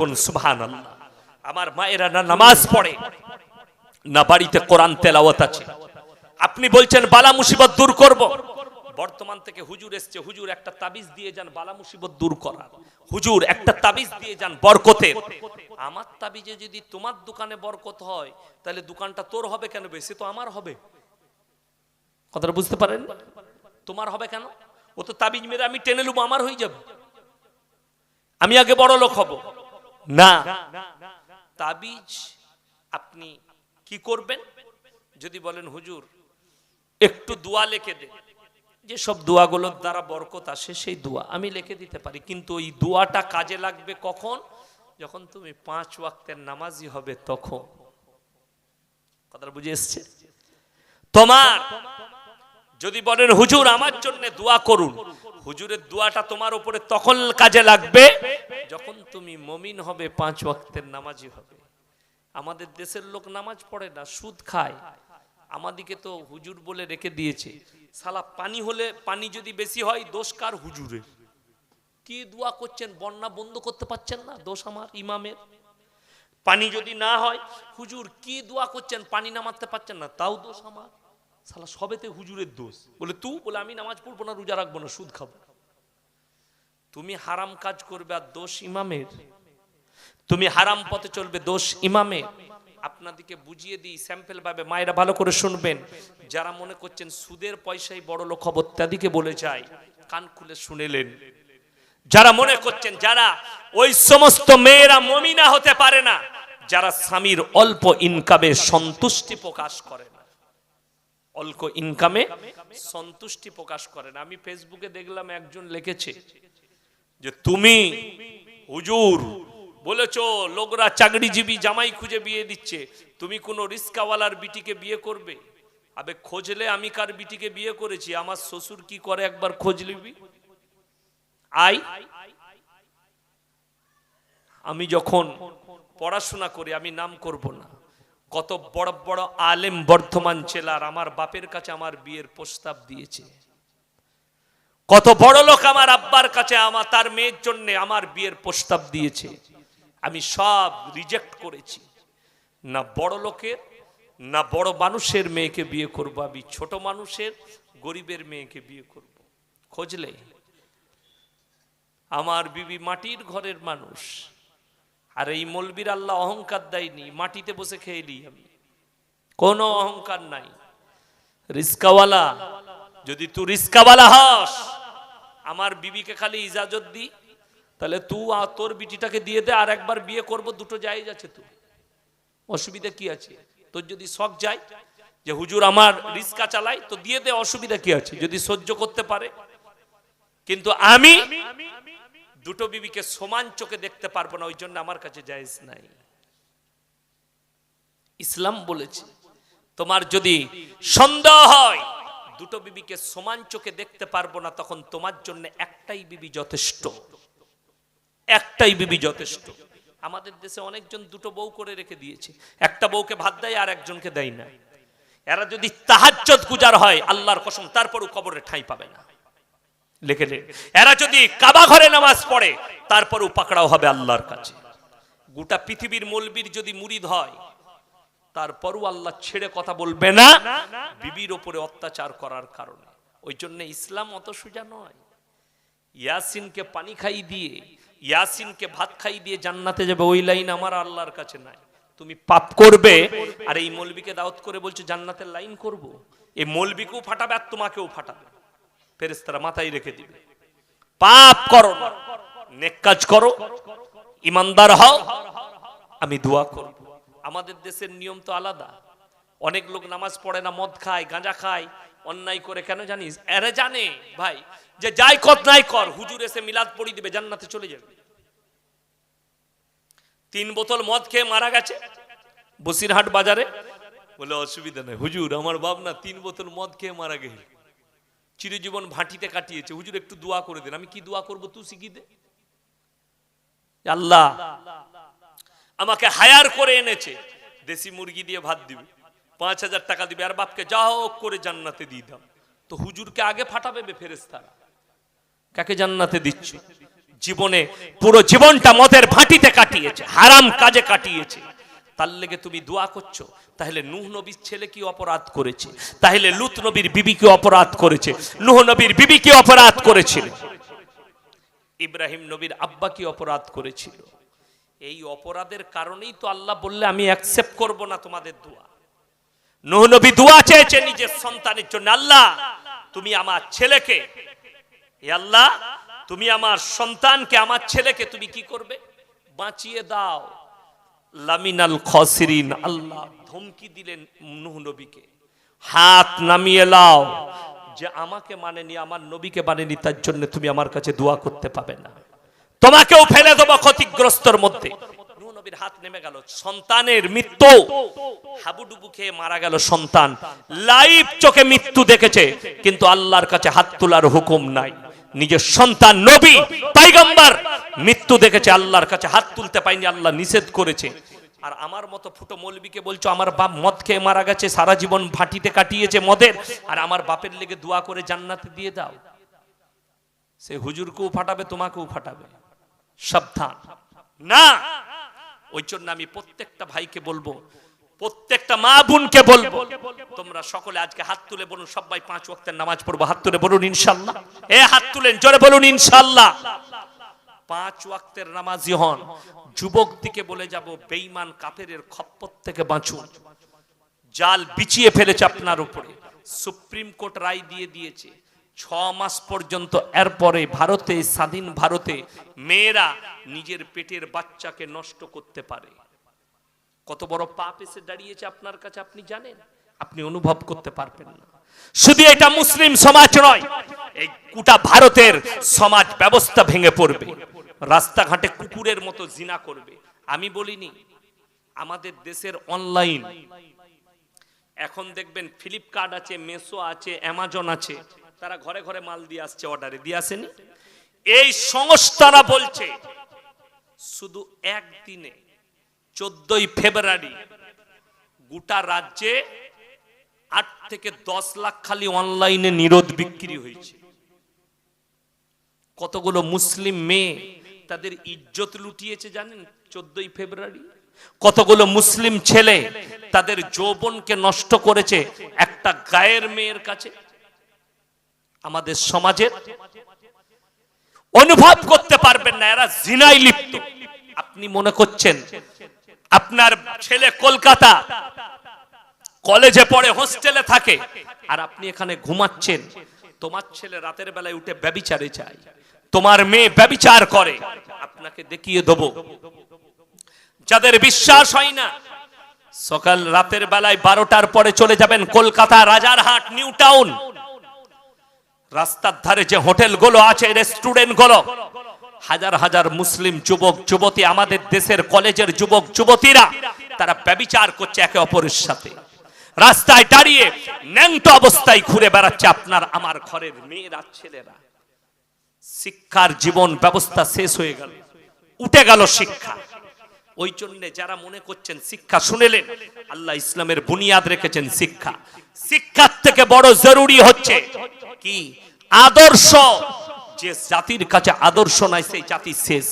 বলুন সুবহান আমার মায়েরা না নামাজ পড়ে, না বাড়িতে কোরআন তেলাওয়াত আছে। আপনি বলছেন, বালা মুসিবত দূর করব। বর্তমান থেকে হুজুর এসছে, হুজুর একটা তাবিজ দিয়ে যান, বালা মুসিবত দূর করার। হুজুর, একটা তাবিজ দিয়ে যান, বরকতের। আমার তাবিজে যদি তোমার দোকানে বরকত হয়, তাহলে দোকানটা তোর হবে কেন? বেশি তো আমার হবে। কথাটা বুঝতে পারেন? তোমার হবে কেন? ও তো তাবিজ মেরে আমি টেনে নেব আমার হয়ে যাবে। আমি আগে বড় লোক হব। না। তাবিজ আপনি কি করবেন? যদি বলেন, হুজুর, একটু দোয়া লিখে দে। যে সব দোয়াগুলোর দ্বারা বরকত আসে, সেই দোয়া আমি লিখে দিতে পারি। কিন্তু ওই দোয়াটা কাজে লাগবে কখন? যখন তুমি পাঁচ ওয়াক্তের নামাজি হবে তখন। কথাটা বুঝে এসছে? তোমার যদি বলেন, হুজুর, আমার জন্য দোয়া করুন। হুজুরের দোয়াটা তোমার উপরে তখন কাজে লাগবে যখন তুমি মমিন হবে, পাঁচ ওয়াক্তের নামাজি হবে। আমাদের দেশের লোক নামাজ পড়ে না, সুদ খায়। আমাদিকে তো হুজুর বলে রেখে দিয়েছে, সালা, পানি হলে পানি যদি বেশি হয়, দোষ কার হুজুরের কি দোয়া করছেন? বন্যা বন্ধ করতে পারছেন না? দোষ আমার ইমামের। পানি যদি না হয়, হুজুর কি দোয়া করছেন? পানি নামাতে পারছেন না, তাও দোষ আমার। সালা সবেতে হুজুরের দোষ। বলে, তু? বলে, আমি নামাজ পড়ব না, রোজা রাখব না, সুদ খাব। তুমি হারাম কাজ করবে আর দোষ ইমামের। তুমি হারাম পথে চলবে, দোষ ইমামের। আপনাদেরকে বুঝিয়ে দিই, স্যাম্পল ভাবে মায়েরা ভালো করে শুনবেন। যারা মনে করছেন সুদের পয়সাই বড় লোক হব ইত্যাদিকে বলে যায় কান খুলে শুনেলেন। যারা মনে করছেন, যারা ওই সমস্ত মেয়েরা মমিনা হতে পারে না, যারা স্বামীর অল্প ইনকামে সন্তুষ্টি প্রকাশ করে না অল্প ইনকামে সন্তুষ্টি প্রকাশ করে না। আমি ফেসবুকে দেখলাম একজন লিখেছে যে তুমি হুজুর বলেছ লোকরা চাকরিজীবী জামাই খুঁজে বিয়ে দিচ্ছে। তুমি কোন রিস্কাওয়ালার বিটিকে বিয়ে করবে? আবে খোঁজলে আমি কার বিটিকে বিয়ে করেছি? আমার শ্বশুর কি করে একবার খোঁজ নিবি? আই আমি যখন পড়াশোনা করি আমি নাম করব না। কত বড় বড় আলেম বর্ধমান জেলার আমার বাপের কাছে আমার বিয়ের প্রস্তাব দিয়েছে। কত বড় লোক আমার আব্বার কাছে আমার, তার মেয়ের জন্য আমার বিয়ের প্রস্তাব দিয়েছে। আমি সব রিজেক্ট করেছি। না বড় লোকের, না বড় মানুষের মেয়েকে বিয়ে করব, আমি ছোট মানুষের, গরিবের মেয়েকে বিয়ে করব। খোঁজলে আমার বিবি মাটির ঘরের মানুষ। আর এই মলবির আল্লাহ অহংকার দেয়নি, মাটিতে বসে খেয়েলি আমি। কোনো অহংকার নাই। রিস্কাওয়ালা, যদি তুই রিস্কাওয়ালা হস, আমার বিবিকে খালি ইজাজত দি, তাহলে তুই আর তোর বিটিটাকে দিয়ে দে, আর একবার বিয়ে করব, দুটো জায়েজ আছে তো অসুবিধা কি আছে? তোর যদি শখ যায় যে হুজুর আমার রিস্কা চালাই তো দিয়ে দে, অসুবিধা কি আছে? যদি সহ্য করতে পারে। কিন্তু আমি দুটো বিবিকে সমান চোখে দেখতে পারব না ওই জন্য আমার কাছে জায়েজ নাই। ইসলাম বলেছে, তোমার যদি সন্দেহ হয়, দুটো বিবিকে সমান চোখে দেখতে পারব না, তখন তোমার জন্য একটাই বিবি যথেষ্ট। একটাই বিবি যথেষ্ট। আমাদের দেশে অনেকজন দুটো বউ করে রেখে দিয়েছে। একটা বউকে ভাত দেয় আর একজনকে দেয় না। এরা যদি তাহাজ্জত গুজার হয়, আল্লাহর কসম, তারপরও কবরে ঠাঁই পাবে না। লিখে নে এরা যদি কাবা ঘরে নামাজ পড়ে, তারপরও পাকড়াও হবে আল্লাহর কাছে। গোটা পৃথিবীর মলবির যদি মুরিদ হয়, তারপরও আল্লাহ ছেড়ে কথা বলবে না, বিবির ওপরে অত্যাচার করার কারণে। ওই জন্য ইসলাম অত সোজা নয়। ইয়াসিনকে পানি খাই দিয়ে, ইয়াসিনকে ভাত খাই দিয়ে জান্নাতে যাবে, ওই লাইন আমার আল্লাহর কাছে নাই। তুমি পাপ করবে, আর এই মলবিকে দাওয়াত করে বলছো, জান্নাতের লাইন করব। এই মলবিকেও ফাটাবে, আর তোমাকেও ফাটাবে। ফেরেস্তারা মাথায় রেখে দিবে। পাপ করো নেক কাজ করো, ইমানদার হও, আমি দোয়া করব। আমাদের দেশের নিয়ম তো আলাদা। অনেক লোক নামাজ পড়ে না, মদ খায়, গাঁজা খায়, অন্যায় করে কেন জানিস? এরা জানে ভাই, যে যাই কত নাই কর, হুজুর এসে মিলাদ পড়ি দিবে, জান্নাতে চলে যাবে। তিন বোতল মদ খেয়ে মারা গেছে, বসিরহাট বাজারে। বলে, অসুবিধা নেই, হুজুর, আমার বাপ তিন বোতল মদ খেয়ে মারা গেল চিরজীবন ভাটিতে কাটিয়েছে। হুজুর, একটু দোয়া করে দেন। আমি কি দোয়া করব তুই শিখি দে আল্লাহ আমাকে হায়ার করে এনেছে। দেশি মুরগি দিয়ে ভাত দিবে। পাঁচ হাজার টাকা দিবে। আর বাপকে যা হোক করে জান্নাতে দিয়ে দাও। তো হুজুরকে আগে ফাটাবে বে ফেরেস্তারা কাকে জান্নাতে দিচ্ছ? জীবনে পুরো জীবনটা মদের ভাটিতে কাটিয়েছে। হারাম কাজে কাটিয়েছে। তার লেগে তুমি দোয়া করছ। তাহলে নুহ নবীর ছেলে কি অপরাধ করেছে? তাহলে লুত নবীর বিবি কি অপরাধ করেছে? নুহ নবীর বিবি কি অপরাধ করেছিল? ইব্রাহিম নবীর আব্বা কি অপরাধ করেছিল? এই অপরাধের কারণেই তো আল্লাহ বললে, আমি অ্যাকসেপ্ট করব না তোমাদের দোয়া। নুহ নবী দোয়া চেয়েছে নিজের সন্তানের জন্য, আল্লাহ, তুমি আমার ছেলেকে, এ আল্লাহ, তুমি আমার সন্তানকে, আমার ছেলেকে তুমি কি করবে? বাঁচিয়ে দাও। লামিনাল খসরিন, আল্লাহ ধমকি দিলেন নুহ নবীকে। হাত নামিয়ে লাও যে আমাকে মানেনি, আমার নবীকে মানেনি, তার জন্য তুমি আমার কাছে দোয়া করতে পাবে না। তোমাকেও ফেলে দেবো ক্ষতিগ্রস্তর মধ্যে। নবীর হাত নেমে গেল। সন্তানের মৃত্যু। হাবুডুবু খেয়ে মারা গেল সন্তান। লাইভ চোখে মৃত্যু দেখেছে, কিন্তু আল্লাহর কাছে হাত তোলার হুকুম নাই। নিজের সন্তান নবী, পাইগম্বর, মৃত্যু দেখেছে, আল্লাহর কাছে হাত তুলতে পাইনি, আল্লাহ নিষেধ করেছে। আর আমার মতো ফুটো মৌলবীকে বলছো, আমার বাপ মদ খেয়ে মারা গেছে, সারা জীবন ভাটিতে কাটিয়েছে মদের, আর আমার বাপের লেগে দোয়া করে জান্নাতে দিয়ে দাও। সে হুজুরকেও ফাটাবে, তোমাকেও ফাটাবে। সাবধান। না! ওই জন্য আমি প্রত্যেকটা ভাইকে বলব প্রত্যেকটা মা বোনকে বলব, তোমরা সকলে আজকে হাত তুলে বলুন, সবাই পাঁচ ওয়াক্তের নামাজ পড়ব, হাত তুলে বলুন, ইনশাল্লাহ। এ হাত তুলেন, জোরে বলুন, ইনশাল্লাহ। পাঁচ ওয়াক্তের নামাজি হন, যুবক দিকে বলে যাব, বেঈমান কাফেরের খপ্পর থেকে বাঁচুন। জাল বিছিয়ে ফেলেছে আপনার উপরে। সুপ্রিম কোর্ট রায় দিয়ে দিয়েছে, ছ মাস পর্যন্ত, এরপরে ভারতে, স্বাধীন ভারতে, মেয়েরা নিজের পেটের বাচ্চাকে নষ্ট করতে পারে। কত বড় পাপ এসে দাঁড়িয়েছে আপনার কাছে, আপনি জানেন? আপনি অনুভব করতে পারবেন না। শুধু এটা মুসলিম সমাজ নয়, এই গোটা ভারতের সমাজ ব্যবস্থা ভেঙে পড়বে। রাস্তাঘাটে কুকুরের মতো জিনা করবে। আমি বলিনি, আমাদের দেশের অনলাইন এখন দেখবেন ফ্লিপকার্ট আছে মেসো আছে অ্যামাজন আছে, তারা ঘরে ঘরে মাল দিয়ে আসছে অর্ডারে দিয়ে আসেনি? এই সংস্থারা বলছে, শুধু একদিনে চোদ্দই ফেব্রুয়ারি গোটা রাজ্যে আট থেকে দশ লাখ খালি অনলাইনে নিরোধ বিক্রি হয়েছে। কতগুলো মুসলিম মেয়ে তাদের ইজ্জত লুটিয়েছে জানেন চোদ্দই ফেব্রুয়ারি? কতগুলো মুসলিম ছেলে তাদের যৌবনকে নষ্ট করেছে একটা গায়ের মেয়ের কাছে? আমাদের সমাজের অনুভব করতে পারবেন না, এরা জিনাই লিপ্ত। আপনি মনে করছেন আপনার ছেলে কলকাতা কলেজে পড়ে, হোস্টেলে থাকে। আর আপনি এখানে ঘুমাচ্ছেন, তোমার ছেলে রাতের বেলায় উঠে ব্যবিচারে চায় তোমার মেয়ে ব্যবিচার করে। আপনাকে দেখিয়ে দেব। যাদের বিশ্বাস হয় না, সকাল রাতের বেলায় বারোটার পরে চলে যাবেন কলকাতা রাজারহাট নিউ টাউন। রাস্তার ধারে যে হোটেলগুলো আছে রেস্টুরেন্টগুলো হাজার হাজার মুসলিম যুবক, যুবতী আমাদের দেশের কলেজের যুবক, যুবতীরা, তারা ব্যবিচার করছে একে অপরের সাথে। রাস্তায় দাঁড়িয়ে ন্যাংট অবস্থায় ঘুরে বেড়াচ্ছে আপনার, আমার ঘরের মেয়েরা, ছেলেরা। শিক্ষার জীবন ব্যবস্থা শেষ হয়ে গেল। উঠে গেল শিক্ষা। ওই জন্য যারা মনে করছেন শিক্ষা শুনেলেন, আল্লাহ ইসলামের বুনিয়াদ রেখেছেন শিক্ষা। শিক্ষার থেকে বড় জরুরি হচ্ছে কি? আদর্শ যে জাতির কাছে আদর্শ নাই, সেই জাতি শেষ।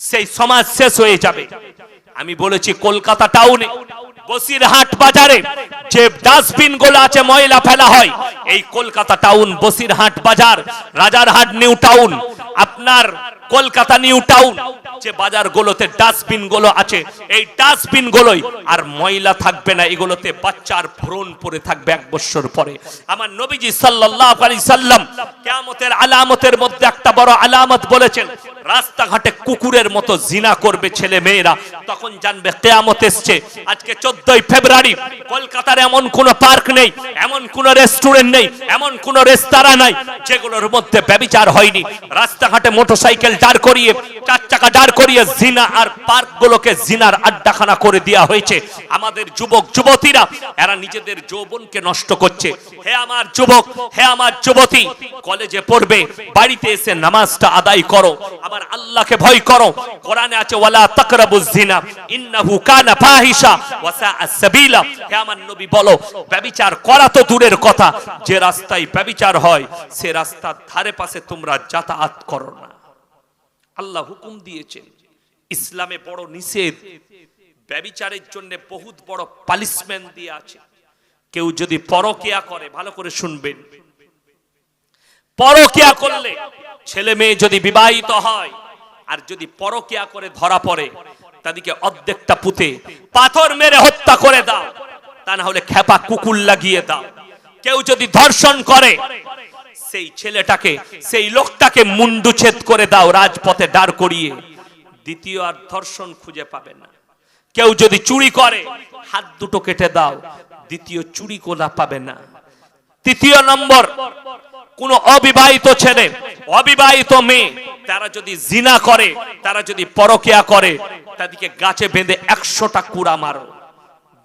সেই সমাজ শেষ হয়ে যাবে। আমি বলেছি, কলকাতা টাউনে বসিরহাট বাজারে যে ডাস্টবিনগুলো আছে, ময়লা ফেলা হয়, এই কলকাতা টাউন বসিরহাট বাজার রাজারহাট নিউ টাউন, আপনার কলকাতা নিউ টাউন, যে বাজার গুলোতে ডাস্টবিনগুলো আছে, এই ডাস্টবিন গুলোই, আর ময়লা থাকবে না, এগুলোতে বাচ্চার ভ্রণ পরে থাকবে এক বছর পরে। আমার নবীজি সাল্লাল্লাহু আলাইহি সাল্লাম কিয়ামতের আলামতের মধ্যে একটা বড় আলামত বলেছেন রাস্তাঘাটে কুকুরের মতো জিনা করবে ছেলে মেয়েরা। তখন জানবে কেয়ামত এসছে। আজকে চোদ্দই ফেব্রুয়ারি, কলকাতার এমন কোন পার্ক নেই, এমন কোন রেস্টুরেন্ট নেই, এমন কোন রেস্তোরাঁ নাই, যেগুলোর মধ্যে ব্যবিচার হয়নি। রাস্তাঘাটে মোটরসাইকেল দাঁড় করিয়ে, চার চাকা দাঁড় করিয়ে জিনা আর পার্ক গুলোকে জিনার আড্ডাখানা করে দেওয়া হয়েছে। আমাদের যুবক, যুবতীরা, এরা নিজেদের যৌবনকে নষ্ট করছে। হে আমার যুবক, হে আমার যুবতী, কলেজে পড়বে, বাড়িতে এসে নামাজটা আদায় করো। আমার আল্লাহকে ভয় করো। কোরআনে আছে, ওয়ালা জিনা ইন্নাহু কানা ফাহিশা সাবিলা। হে আমার নবী, বলো ব্যভিচার করা তো দূরের কথা। যে রাস্তায় ব্যভিচার হয়, সে রাস্তার ধারে পাশে তোমরা যাতায়াত করো না। আল্লাহ হুকুম দিয়েছেন, ইসলামে বড় নিষেধ। জন্য বহুত বড় পালিশমেন্ট দিয়ে আছে। কেউ যদি পরকিয়া করে, ভালো করে শুনবেন। পরকিয়া করলে ছেলে মেয়ে যদি বিবাহিত হয়, আর যদি পরকিয়া করে ধরা পড়ে, তাদেরকে অর্ধেকটা পুঁতে পাথর মেরে হত্যা করে দাও, তা না হলে খেপা কুকুর লাগিয়ে দাও। কেউ যদি ধর্ষণ করে, সেই ছেলেটাকে, সেই লোকটাকে মুন্ডুচ্ছেদ করে দাও রাজপথে দাঁড় করিয়ে। দ্বিতীয় আর ধর্ষণ খুঁজে পাবে না। কেউ যদি চুরি করে, হাত দুটো কেটে দাও, দ্বিতীয় চুরি কোলা পাবে না। তৃতীয় নম্বর কোন অবিবাহিত ছেলে, অবিবাহিত মেয়ে, তারা যদি জিনা করে, তারা যদি পরকিয়া করে, তাদেরকে গাছে বেঁধে একশোটা কুড়া মারো।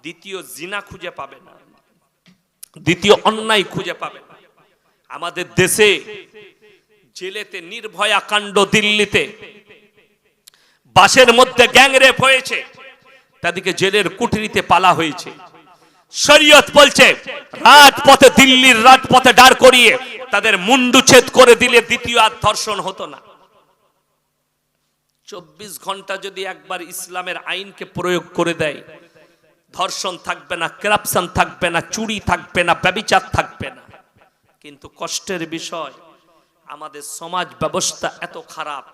দ্বিতীয় জিনা খুঁজে পাবে না। দ্বিতীয় অন্যায় খুঁজে পাবে না। আমাদের দেশে জেলেতে নির্ভয়া কাণ্ড দিল্লিতে, বাসের মধ্যে গ্যাংরেপ হয়েছে, তাদেরকে জেলের কুঠরিতে পালা হয়েছে। শরীয়ত বলছে, রাজপথে দিল্লির রাজপথে দাঁড় করিয়ে তাদের মুন্ডুচ্ছেদ করে দিলে দ্বিতীয় আর ধর্ষণ হতো না। চব্বিশ ঘণ্টা যদি একবার ইসলামের আইনকে প্রয়োগ করে দেয়, ধর্ষণ থাকবে না করাপশন থাকবে না, চুরি থাকবে না, ব্যবিচার থাকবে না। কিন্তু কষ্টের বিষয়, আমাদের সমাজ ব্যবস্থা এত খারাপ।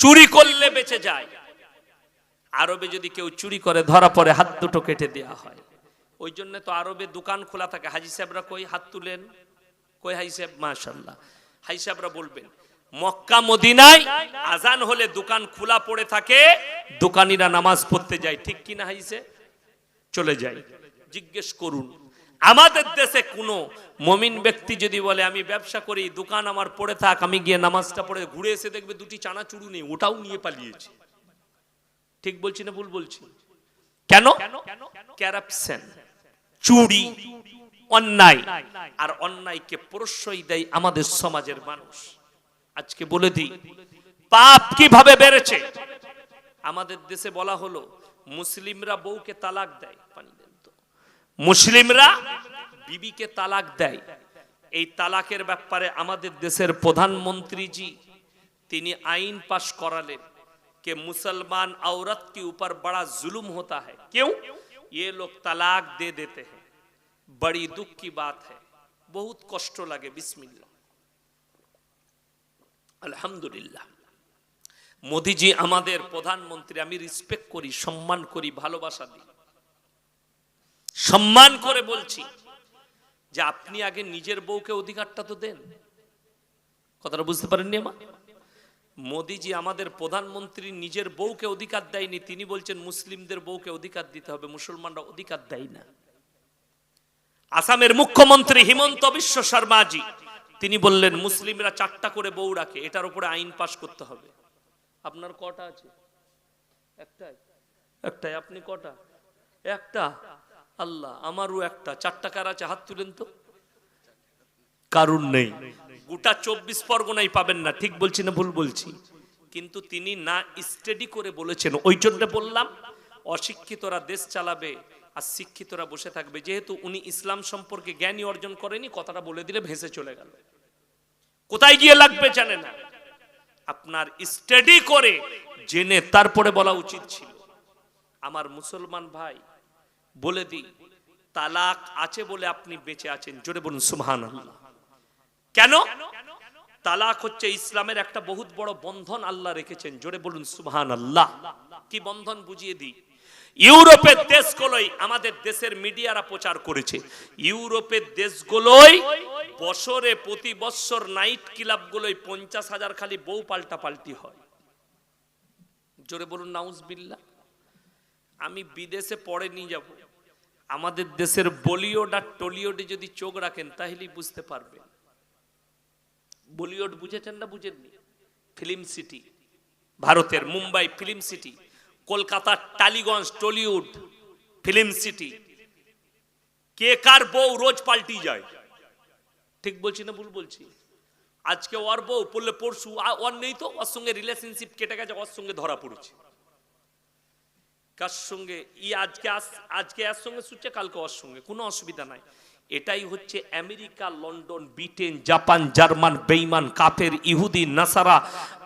চুরি করলে বেঁচে যায়। আরবে যদি কেউ চুরি করে, ধরা পড়ে, হাত দুটো কেটে দেওয়া হয়। ওই জন্য তো আরবে দোকান খোলা থাকে। হাজি সাহেবরা কই হাত তুলেন? কই হাজি সাহেব? মাশাল্লাহ হাজি সাহেবরা বলবেন মক্কা মদিনায় আজান হলে দোকান খোলা পড়ে থাকে দোকানিরা নামাজ পড়তে যায়। ঠিক কি না হাজি সাহেব? চলে যায় জিজ্ঞেস করুন আমাদের দেশে কোনো মমিন ব্যক্তি যদি বলে আমি ব্যবসা করি দোকান আমার পড়ে থাক আমি গিয়ে নামাজটা পড়ে ঘুরে এসে দেখবে দুটি চানাচুরু নেই ওটাও নিয়ে পালিয়েছে। ঠিক বলছি না ভুল বলছি? কেন? ক্যারাপশন চুরি অন্যায় আর অন্যায়কে প্রশ্রয় দেয় আমাদের সমাজের মানুষ আজকে বলে দিই পাপ কিভাবে বেড়েছে আমাদের দেশে বলা হলো মুসলিমরা বউকে তালাক দেয় পানি দেন তো মুসলিমরা বিবিকে তালাক দেয় এই তালাকের ব্যাপারে আমাদের দেশের প্রধানমন্ত্রীজি তিনি আইন পাশ করালেন कि मुसलमान औरत के ऊपर बड़ा जुल्म होता है क्यों ये लोग तलाक दे देते हैं बड़ी दुख की बात है बहुत कष्ट लगे बिस्मिल्लाह আলহামদুলিল্লাহ মোদিজি আমাদের প্রধানমন্ত্রী আমি রিসপেক্ট করি সম্মান করি ভালোবাসা দিই সম্মান করে বলছি যে আপনি আগে নিজের বউকে অধিকারটা তো দেন কথাটা বুঝতে পারেননি আমার মোদিজি আমাদের প্রধানমন্ত্রী নিজের বউকে অধিকার দেয়নি, তিনি বলছেন মুসলিমদের বউকে অধিকার দিতে হবে, মুসলমানরা অধিকার দেয় না। আসামের মুখ্যমন্ত্রী হিমন্ত বিশ্ব শর্মাজি, তিনি বললেন, মুসলিমরা চারটা করে বউ রাখে, এটার উপরে আইন পাশ করতে হবে। আপনার কটা আছে? একটাই। একটাই, আপনি কটা? একটা। আল্লাহ, আমারও একটা। চারটা কার আছে? হাত তুলেন তো। কারণ নেই। গোটা চব্বিশ পরগনাই পাবেন না, ঠিক বলছি না ভুল বলছি? কিন্তু তিনি না স্টাডি করে বলেছেন, ওই জন্য বললাম, অশিক্ষিতরা দেশ চালাবে আর শিক্ষিতরা বসে থাকবে। যেহেতু উনি ইসলাম সম্পর্কে জ্ঞানী অর্জন করেনি, কথাটা বলে দিলে ভেসে চলে গেল। কোথায় গিয়ে লাগবে জানে না। আপনার স্টাডি করে জেনে তারপরে বলা উচিত ছিল। আমার মুসলমান ভাই, বলে দিই, তালাক আছে বলে আপনি বেঁচে আছেন। জোরে বলুন সুবহান কেন? তালাক হচ্ছে ইসলামের একটা বহুত বড় বন্ধন আল্লাহ রেখেছেন। জোরে বলুন সুবহান আল্লাহ কি বন্ধন বুঝিয়ে দিই? ইউরোপের দেশগুলোই আমাদের দেশের মিডিয়ারা প্রচার করেছে। ইউরোপের দেশগুলোই বছরে প্রতি বছর নাইট ক্লাবগুলোই পঞ্চাশ হাজার খালি বউ পাল্টা পাল্টি হয়। জোরে বলুন, নাউজবিল্লাহ। আমি বিদেশে পড়ে নিয়ে যাব। আমাদের দেশের বলিউড আর টলিউডে যদি চোখ রাখেন, তাহলেই বুঝতে পারবেন। বলিউড বুঝেছেন না বুঝেননি? ফিল্ম সিটি, ভারতের মুম্বাই ফিল্ম সিটি, কলকাতার টালিগঞ্জ, টলিউড ফিল্ম সিটি। কে কার বউ রোজ পাল্টি যায়? ঠিক বলছি না ভুল বলছি? আজকে ওর বউ পড়লে পরশু ওর নেই তো? ওর সঙ্গে রিলেশনশিপ কেটে গেছে, ওর সঙ্গে ধরা পড়েছে। কার সঙ্গে? ই আজকে আজকে এর সঙ্গে শুচ্ছে, কালকে ওর সঙ্গে। কোনো অসুবিধা নাই। এটাই হচ্ছে America, London, Britain, Japan, German, বেইমান, কাফের, ইহুদি, নাসারা,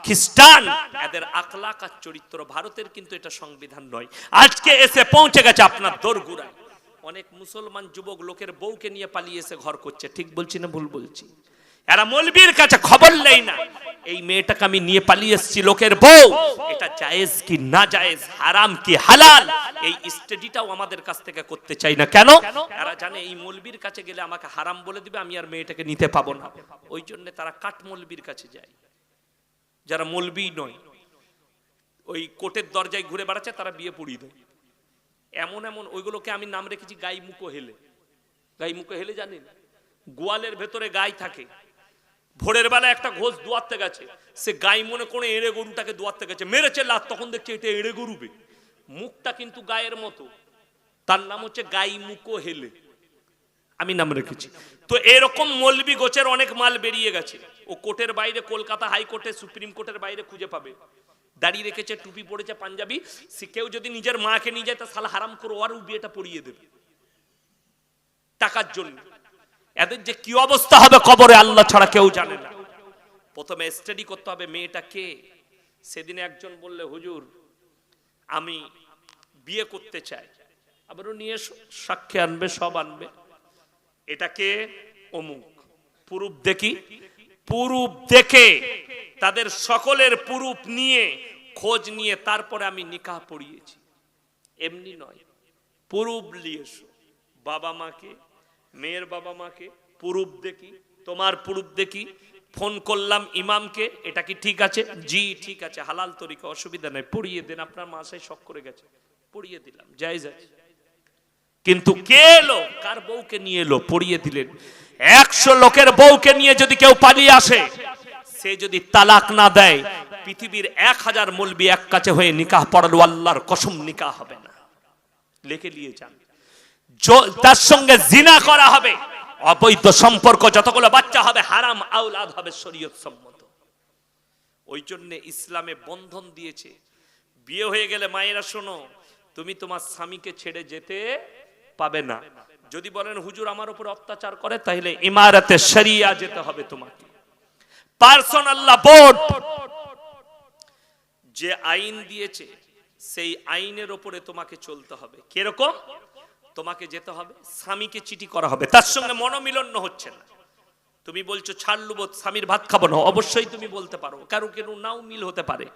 খ্রিস্টান। এদের আখলাক আর চরিত্র ভারতের কিন্তু এটা সংবিধান নয়। আজকে এসে পৌঁছে গেছে আপনার দোরগুড়ায়। অনেক মুসলমান যুবক লোকের বউকে নিয়ে পালিয়ে এসে ঘর করছে। ঠিক বলছি না ভুল বলছি? এরা মলবির কাছে খবর নেই না। এই মেয়েটাকে আমি নিয়ে পালিয়ে এসেছি লোকের বউ। এটা জায়েজ কি না জায়েজ? হারাম কি হালাল? এই স্টাডিটাও আমাদের কাছ থেকে করতে চাই না। কেন? এরা জানে এই মলবির কাছে গেলে আমাকে হারাম বলে দিবে, আমি আর মেয়েটাকে নিতে পাবো না। ওই জন্য তারা কাঠ মলবির কাছে যায়। যারা মলবি নয়, ওই কোটের দরজায় ঘুরে বেড়াচ্ছে, তারা বিয়ে পড়িয়ে দেয়। এমন এমন ওইগুলোকে আমি নাম রেখেছি গাই মুখো হেলে। গাই মুখো হেলে জানেন? গোয়ালের ভেতরে গাই থাকে। ভোরের বেলা একটা ঘোষ দুয়ারতে গেছে। সে গাই মনে করে এড়ে গরুটাকে দুয়ারতে গেছে। মেরেছে লাত তখন দেখছে এটা এড়ে গরুবে মুখটা কিন্তু গায়ের মতো। তার নাম হচ্ছে গাই মুখো হেলে। আমি নাম রেখেছি। তো এরকম মলবি গোছের অনেক মাল বেরিয়ে গেছে। ও কোর্টের বাইরে, কলকাতা হাইকোর্টে, সুপ্রিম কোর্টের বাইরে খুঁজে পাবে। দাঁড়িয়ে রেখেছে, টুপি পড়েছে পাঞ্জাবি। সে কেউ যদি নিজের মাকে নিয়ে যায়, তা সালা হারাম করে আর বিয়েটা পড়িয়ে দেবে। টাকার জন্য। এদের যে কি অবস্থা হবে কবরে আল্লাহ ছাড়া কেউ জানে না। প্রথমে স্টাডি করতে হবে মেয়েটা কে? সেদিন একজন বললে, হুজুর, আমি বিয়ে করতে চাই। আবারও নিয়ে সাক্ষী আনবে, সব আনবে। এটাকে অমুক। পুরুপ দেখি। পুরুপ দেখে তাদের সকলের পুরুপ নিয়ে খোঁজ নিয়ে তারপরে আমি নিকাহ পড়িয়েছি। এমনি নয়। পুরুপ নিয়ে বাবা মাকে মেয়ের বাবা মাকে, পুরুপ দেখি, তোমার পুরুপ দেখি, ফোন করলাম ইমামকে, এটা কি ঠিক আছে? জি, ঠিক আছে, হালাল তরিকা, অসুবিধা নেই, পড়িয়ে দেন, আপনার মাসায় শখ করে গেছে, পড়িয়ে দিলাম, জায়জ আছে। কিন্তু কে এলো? কার বউকে নিয়ে এলো? পড়িয়ে দিলেন। একশো লোকের বউকে নিয়ে যদি কেউ পালিয়ে আসে, সে যদি তালাক না দেয়, পৃথিবীর এক হাজার মলবি এক কাছে হয়ে নিকাহ পড়ালো, আল্লাহর কসম নিকাহ হবে না। লিখে নিয়ে যান। তার সঙ্গে জিনা করা হবে। অবৈধ সম্পর্ক যতগুলো বাচ্চা হবে, হারাম আউলাদ হবে শরীয়ত সম্মত। ওই জন্য ইসলামে বন্ধন দিয়েছে। বিয়ে হয়ে গেলে মায়েরা, শোনো, তুমি তোমার স্বামীকে ছেড়ে যেতে পাবে না। যদি বলেন, হুজুর আমার উপর অত্যাচার করে, তাহলে ইমারতে শরিয়া যেতে হবে তোমাকে। পার্সোনাল্লাহ বোর্ড যে আইন দিয়েছে, সেই আইনের ওপরে তোমাকে চলতে হবে। কীরকম? তোমাকে যেতে হবে, স্বামীকে চিঠি করা হবে। তার সঙ্গে মনোমিলন হচ্ছে না। তুমি বলছো ছাড়লুব স্বামীর ভাত খাব না। অবশ্যই তুমি বলতে পারো। কারও কেন নাও মিল হতে পারে।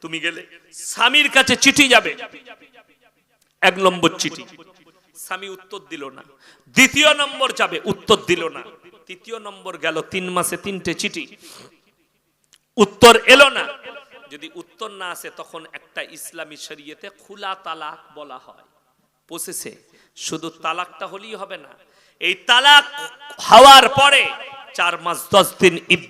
তুমি গেলে স্বামীর কাছে চিঠি যাবে। এক নম্বর চিঠি। স্বামী উত্তর দিল না। দ্বিতীয় নম্বর যাবে, উত্তর দিল না। তৃতীয় নম্বর গেল তিন মাসে তিনটে চিঠি। উত্তর এলো না। যদি উত্তর না আসে, তখন একটা ইসলামী শরীয়তে খোলা তালাক বলা হয়। পোষেছে শুধু তালাকটা হলেই হবে না। এই তালাক হওয়ার পরে চার মাস দশ দিন